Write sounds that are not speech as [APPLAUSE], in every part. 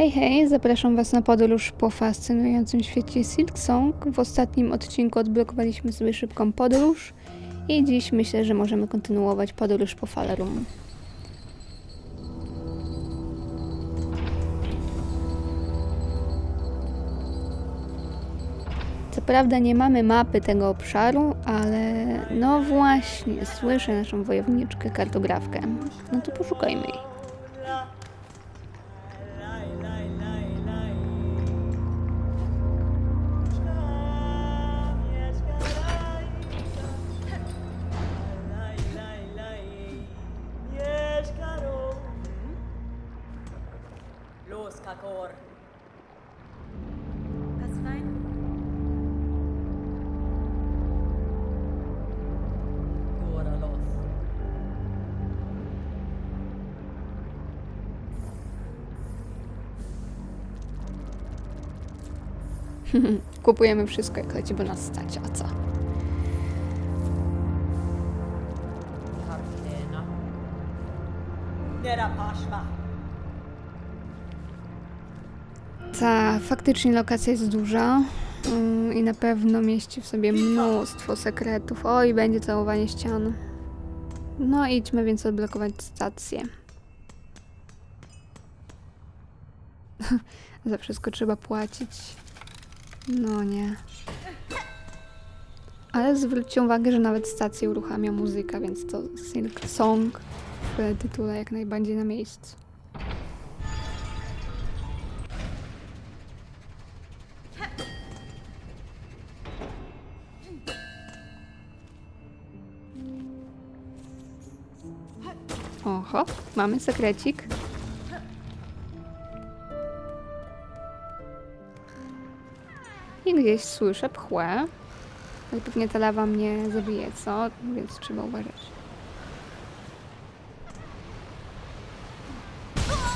Hej, hej, zapraszam Was na podróż po fascynującym świecie Silk Song. W ostatnim odcinku odblokowaliśmy sobie szybką podróż i dziś myślę, że możemy kontynuować podróż po Falarum. Co prawda nie mamy mapy tego obszaru, ale no właśnie, słyszę naszą wojowniczkę, kartografkę. No to poszukajmy jej. [LAUGHS] Kupujemy wszystko, jak leci, bo nas stać, a co? Paszma. Ta faktycznie lokacja jest duża mm, i na pewno mieści w sobie mnóstwo sekretów. Oj, będzie całowanie ścian. No idźmy więc odblokować stację. [LAUGHS] Za wszystko trzeba płacić. No nie. Ale zwróćcie uwagę, że nawet stację uruchamia muzyka, więc to Silk Song w tytule jak najbardziej na miejscu. Oho, mamy sekrecik. Gdzieś słyszę pchłę. Ale pewnie ta lawa mnie zabije, co? Więc trzeba uważać.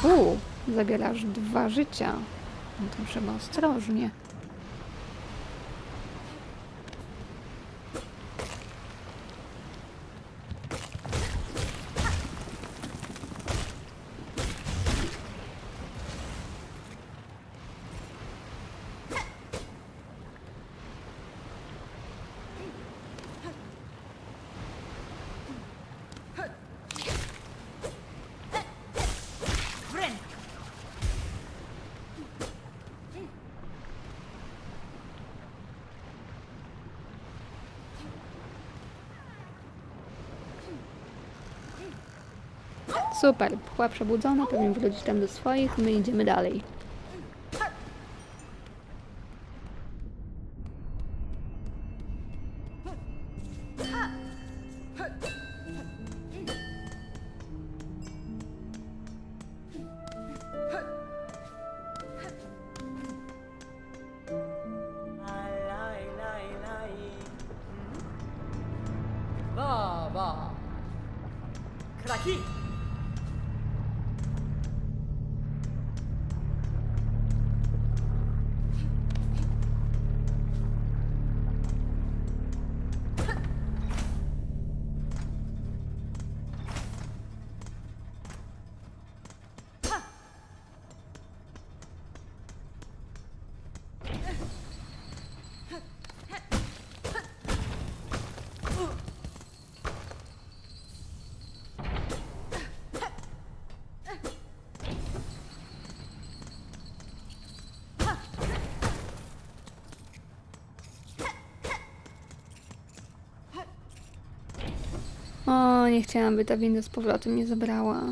Uuu, zabierasz dwa życia. No to trzeba ostrożnie. Super, pchła przebudzona, pewnie wrócić tam do swoich, my idziemy dalej. Nie chciałam, by ta winda z powrotem mnie zabrała.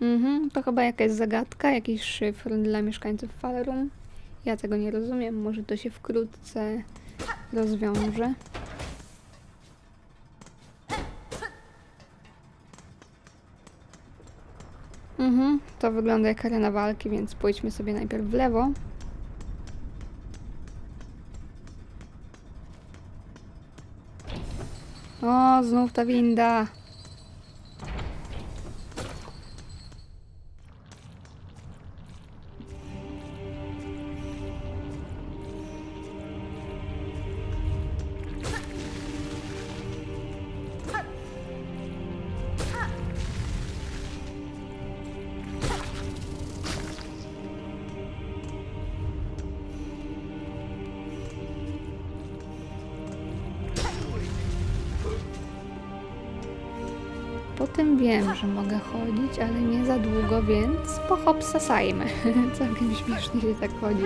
Mhm, to chyba jakaś zagadka, jakiś szyfr dla mieszkańców Falarum. Ja tego nie rozumiem, może to się wkrótce rozwiąże. Mhm, to wygląda jak arena walki, więc pójdźmy sobie najpierw w lewo. O, znów ta winda. Tym wiem, że mogę chodzić, ale nie za długo, więc pohopsasajmy. [LAUGHS] Całkiem śmiesznie się tak chodzi.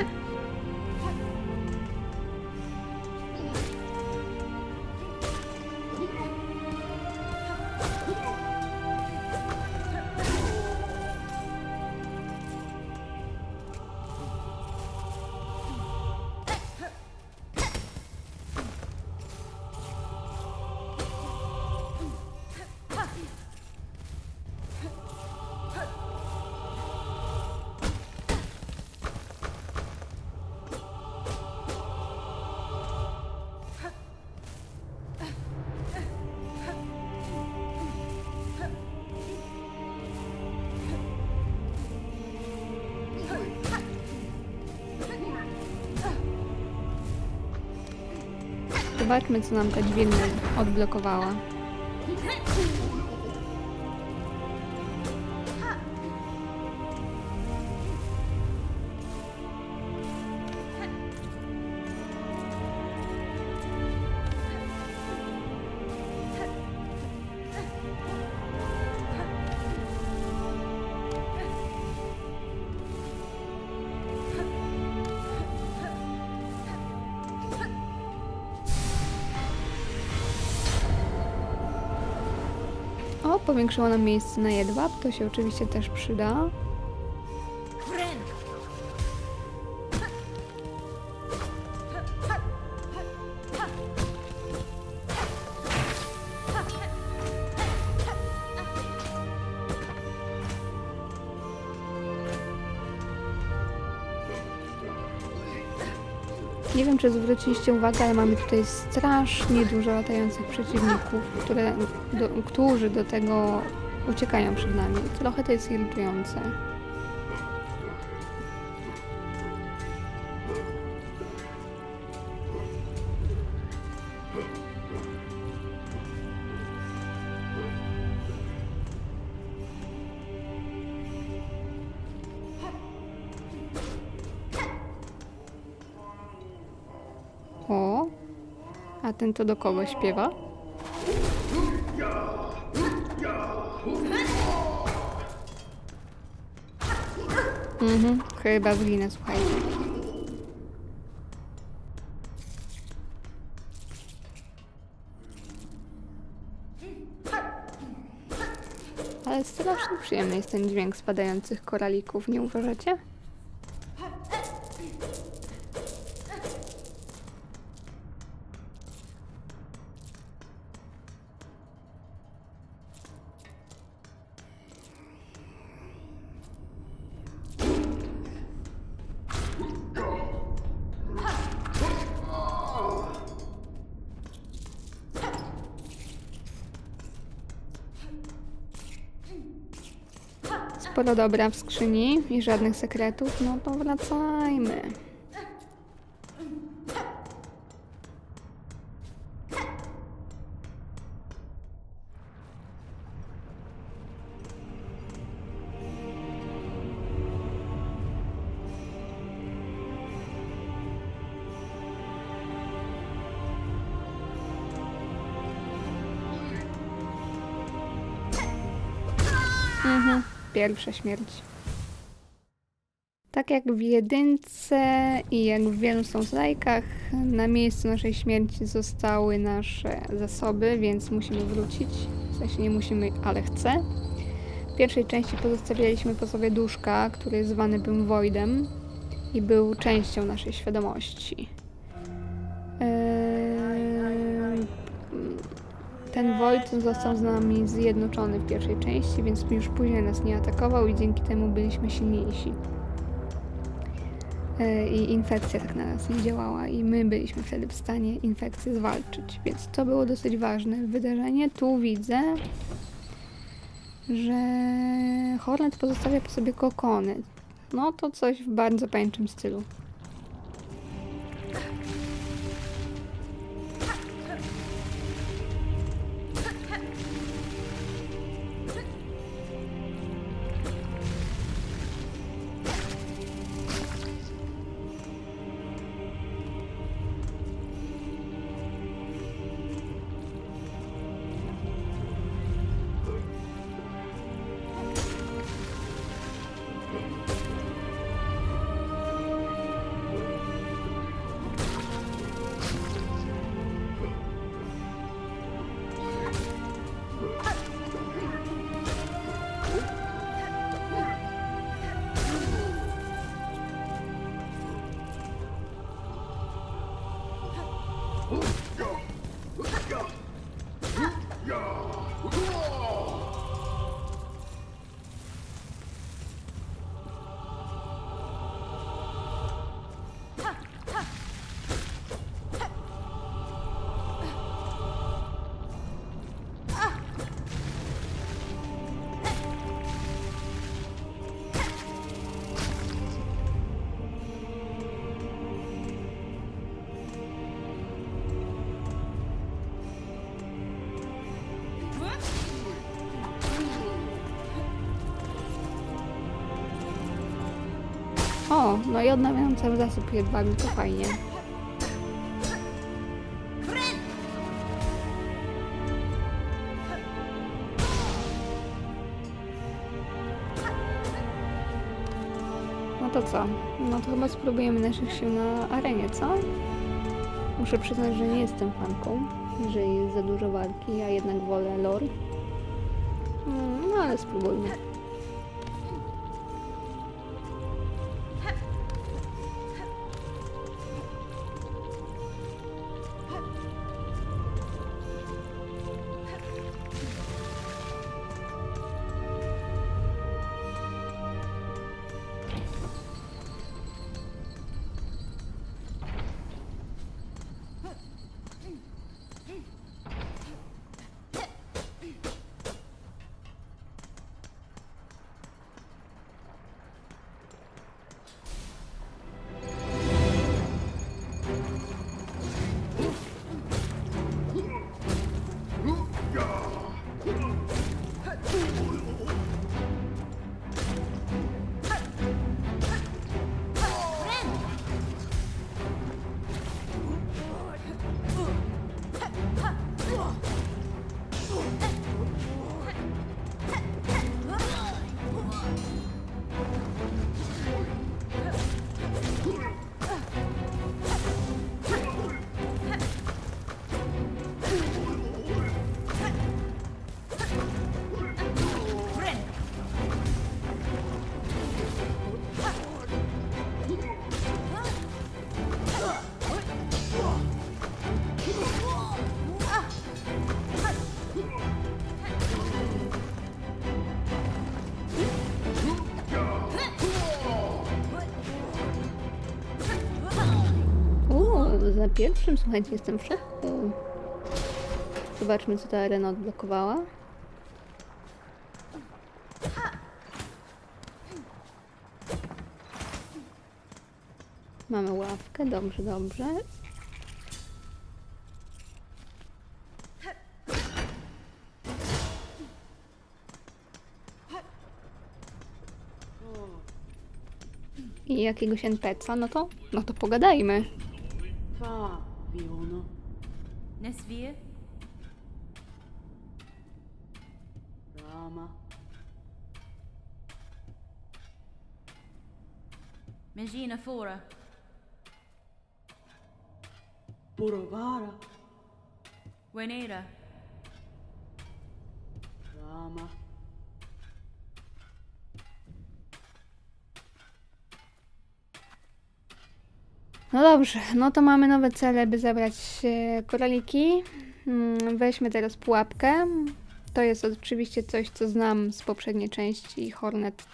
Zobaczmy, co nam ta dźwignia odblokowała. Powiększyło nam miejsce na jedwab, to się oczywiście też przyda. Czy zwróciliście uwagę, ale mamy tutaj strasznie dużo latających przeciwników, które, do, którzy do tego uciekają przed nami. Trochę to jest irytujące. A ten to do kogo śpiewa? Mhm, chyba zginę, słuchajcie. Ale strasznie przyjemny jest ten dźwięk spadających koralików, nie uważacie? Sporo dobra w skrzyni i żadnych sekretów, no to wracajmy. Pierwsza śmierć. Tak jak w jedynce i jak w wielu Souls-like'ach, na miejscu naszej śmierci zostały nasze zasoby, więc musimy wrócić. W sensie nie musimy, ale chcę. W pierwszej części pozostawialiśmy po sobie duszka, który zwany był Voidem i był częścią naszej świadomości. Ten Void został z nami zjednoczony w pierwszej części, więc już później nas nie atakował i dzięki temu byliśmy silniejsi. E, I infekcja tak na nas nie działała i my byliśmy wtedy w stanie infekcję zwalczyć, więc to było dosyć ważne wydarzenie. Tu widzę, że Hornet pozostawia po sobie kokony. No to coś w bardzo pajęczym stylu. No i odnawiam cały zasyp jedwabny, to fajnie. No to co? No to chyba spróbujemy naszych sił na arenie, co? Muszę przyznać, że nie jestem fanką, że jest za dużo walki, ja jednak wolę lore. Mm, No ale spróbujmy. Pierwszym, słuchajcie, jestem w szoku. Zobaczmy, co ta arena odblokowała. Mamy ławkę, dobrze, dobrze. I jakiegoś NPC-a, no to, no to pogadajmy. fa V1? Rama. Mežina fora. Purovara. Venera. Rama. No dobrze, no to mamy nowe cele, by zabrać e, koraliki. Mm, Weźmy teraz pułapkę. To jest oczywiście coś, co znam z poprzedniej części. Hornet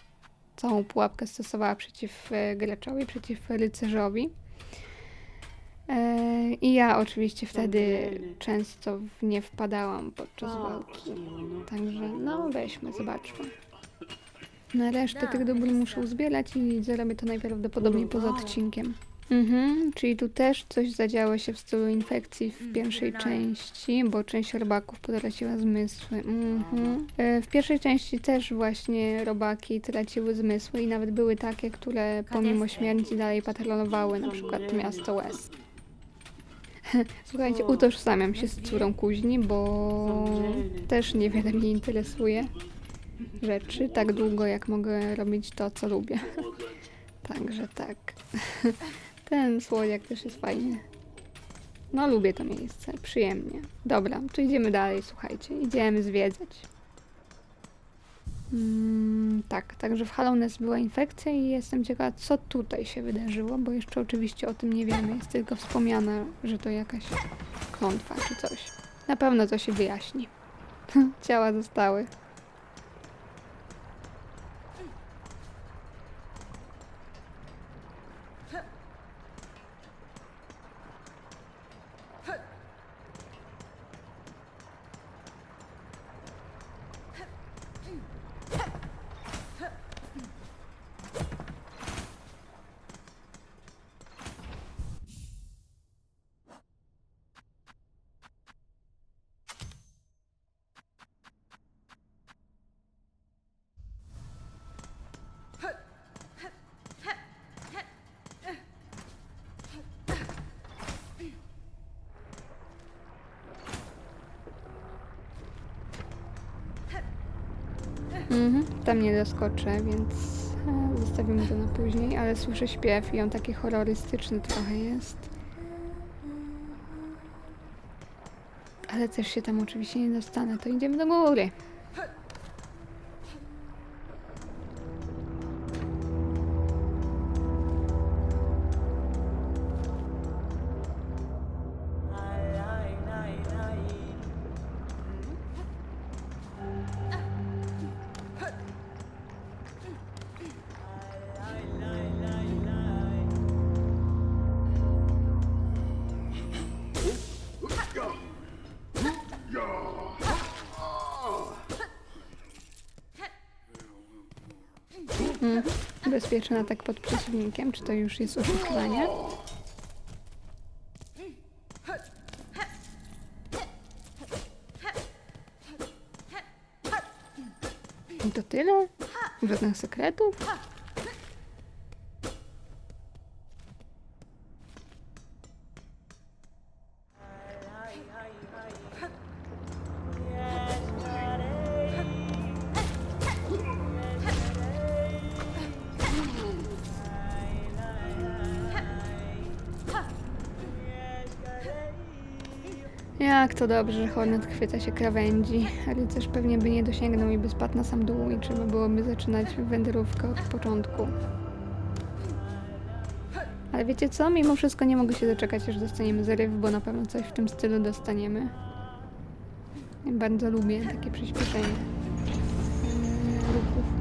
całą pułapkę stosowała przeciw e, graczowi, przeciw rycerzowi. E, I ja oczywiście wtedy często w nie wpadałam podczas walki. Fiona. Także no weźmy, zobaczmy. Na resztę tych dóbr muszę uzbierać i zrobię to najprawdopodobniej poza odcinkiem. Mhm, czyli tu też coś zadziało się w stylu infekcji w pierwszej części, bo część robaków potraciła zmysły. Mhm. E, W pierwszej części też właśnie robaki traciły zmysły i nawet były takie, które pomimo śmierci dalej patrolowały, na przykład miasto West. [LAUGHS] Słuchajcie, utożsamiam się z córą kuźni, bo też niewiele mnie interesuje rzeczy tak długo, jak mogę robić to, co lubię. [LAUGHS] Także tak. [LAUGHS] Ten słodziak też jest fajny. No, lubię to miejsce, przyjemnie. Dobra, to idziemy dalej, słuchajcie. Idziemy zwiedzać. Mm, tak, także w Hallownest była infekcja i jestem ciekawa, co tutaj się wydarzyło, bo jeszcze oczywiście o tym nie wiemy. Jest tylko wspomniane, że to jakaś klątwa czy coś. Na pewno to się wyjaśni. [LAUGHS] Ciała zostały. Mhm, tam nie doskoczę, więc e, zostawimy to na później, ale słyszę śpiew i on taki horrorystyczny trochę jest. Ale też się tam oczywiście nie dostanę, to idziemy do góry. Bezpieczny atak pod przeciwnikiem, czy to już jest oszukiwanie? I to tyle? Żadnych sekretów? To dobrze, że Hornet chwyta się krawędzi. Rycerz pewnie by nie dosięgnął i by spadł na sam dół i trzeba byłoby zaczynać wędrówkę od początku. Ale wiecie co? Mimo wszystko nie mogę się doczekać, aż dostaniemy zaryw, bo na pewno coś w tym stylu dostaniemy. Bardzo lubię takie przyspieszenie ruchów.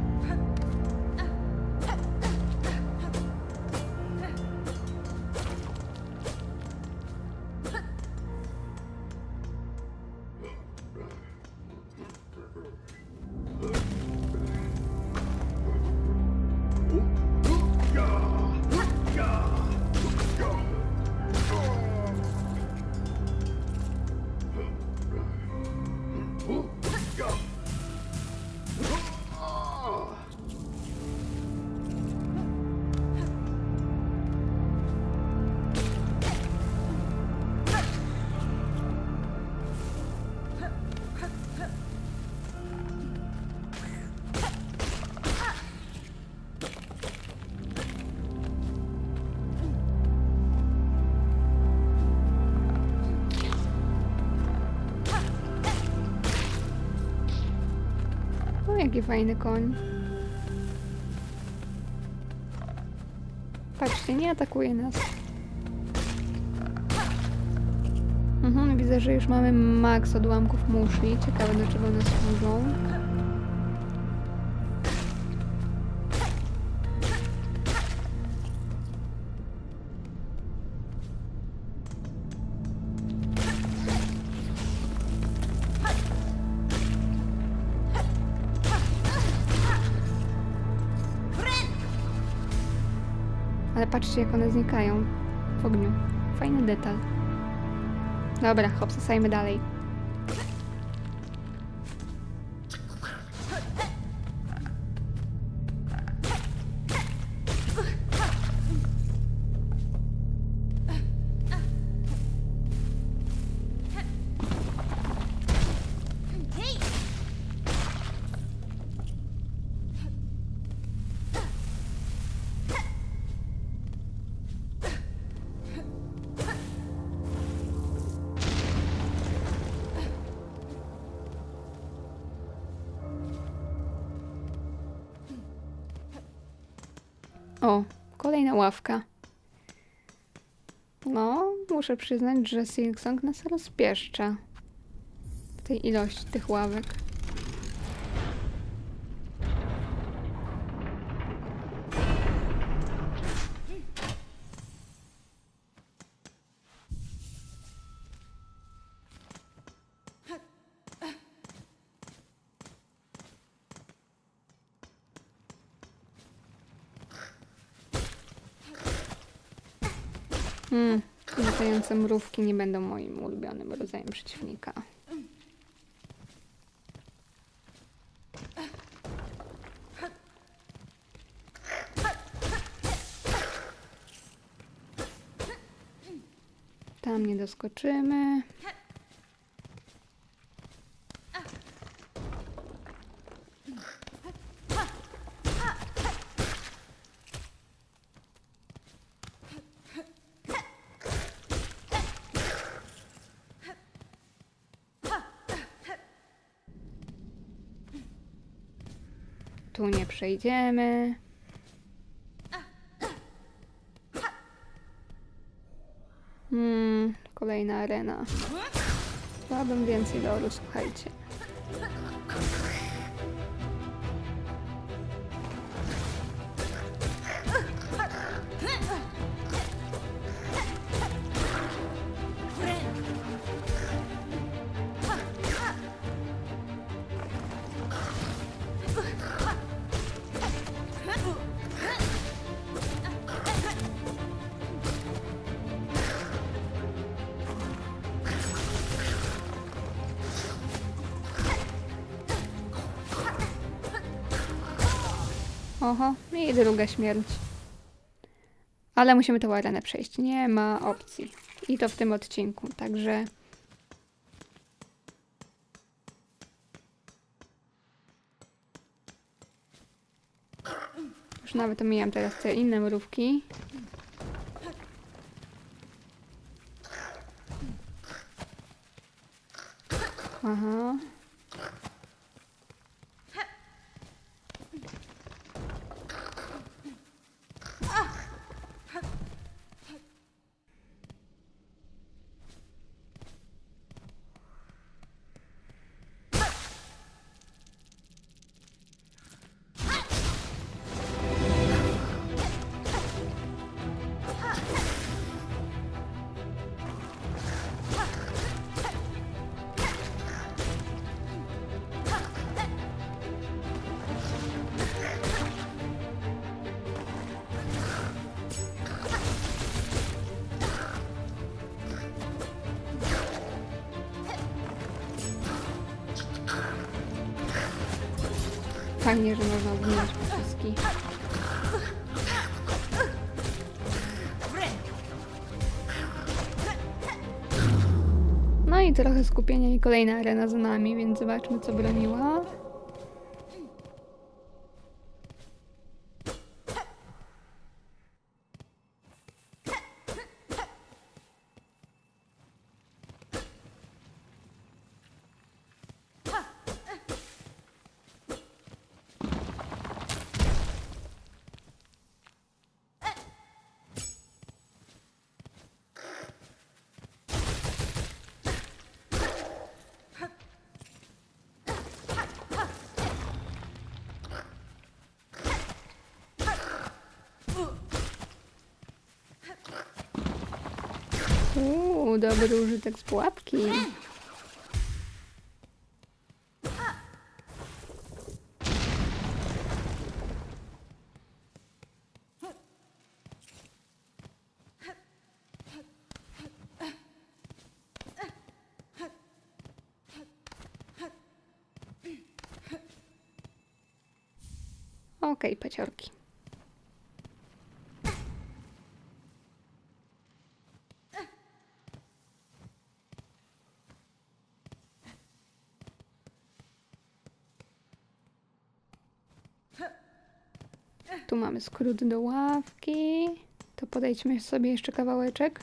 Jaki fajny koń. Patrzcie, nie atakuje nas. Mhm, widzę, że już mamy maks odłamków muszli. Ciekawe, do czego one służą. Patrzcie, jak one znikają w ogniu. Fajny detal. Dobra, hopsasajmy dalej. Ławka. No, muszę przyznać, że Silksong nas rozpieszcza. W tej ilości tych ławek. Latające mrówki nie będą moim ulubionym rodzajem przeciwnika. Tam nie doskoczymy. Tu nie przejdziemy. Hmm, kolejna arena. Chciałabym więcej loru, słuchajcie. Oho, i druga śmierć. Ale musimy tę arenę przejść. Nie ma opcji. I to w tym odcinku, także... Już nawet omijam teraz te inne mrówki. Aha. Fajnie, że można pociski. No i trochę skupienia i kolejna arena za nami, więc zobaczmy co broniła. Uuu, dobry użytek z pułapki. Okej, paciorki. Tu mamy skrót do ławki. To podejdźmy sobie jeszcze kawałeczek.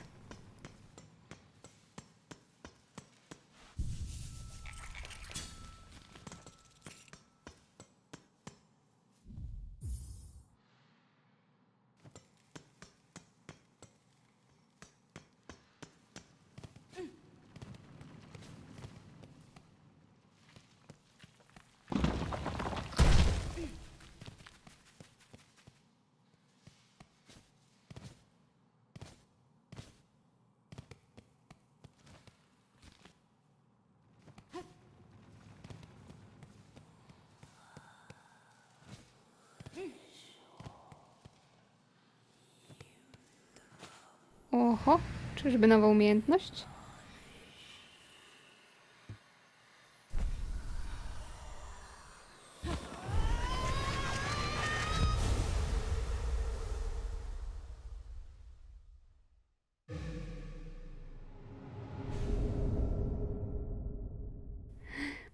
Oho, czyżby nowa umiejętność?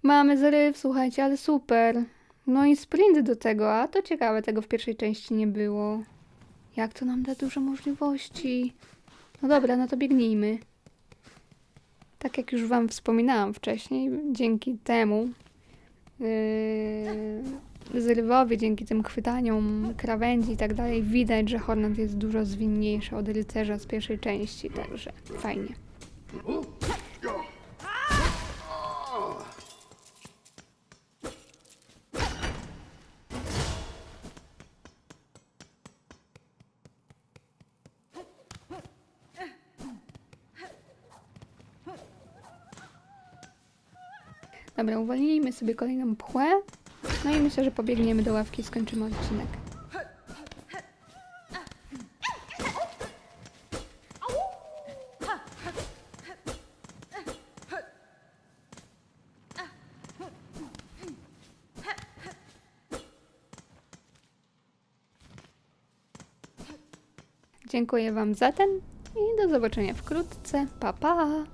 Mamy zryw, słuchajcie, ale super. No i sprint do tego, a to ciekawe, tego w pierwszej części nie było. Jak to nam da dużo możliwości. No dobra, no to biegnijmy. Tak jak już Wam wspominałam wcześniej, dzięki temu yy, zrywowy dzięki tym chwytaniom krawędzi i tak dalej. Widać, że Hornet jest dużo zwinniejszy od rycerza z pierwszej części, także fajnie. Dobra, uwolnijmy sobie kolejną pchłę. No i myślę, że pobiegniemy do ławki i skończymy odcinek. Dziękuję Wam za ten i do zobaczenia wkrótce. Pa pa!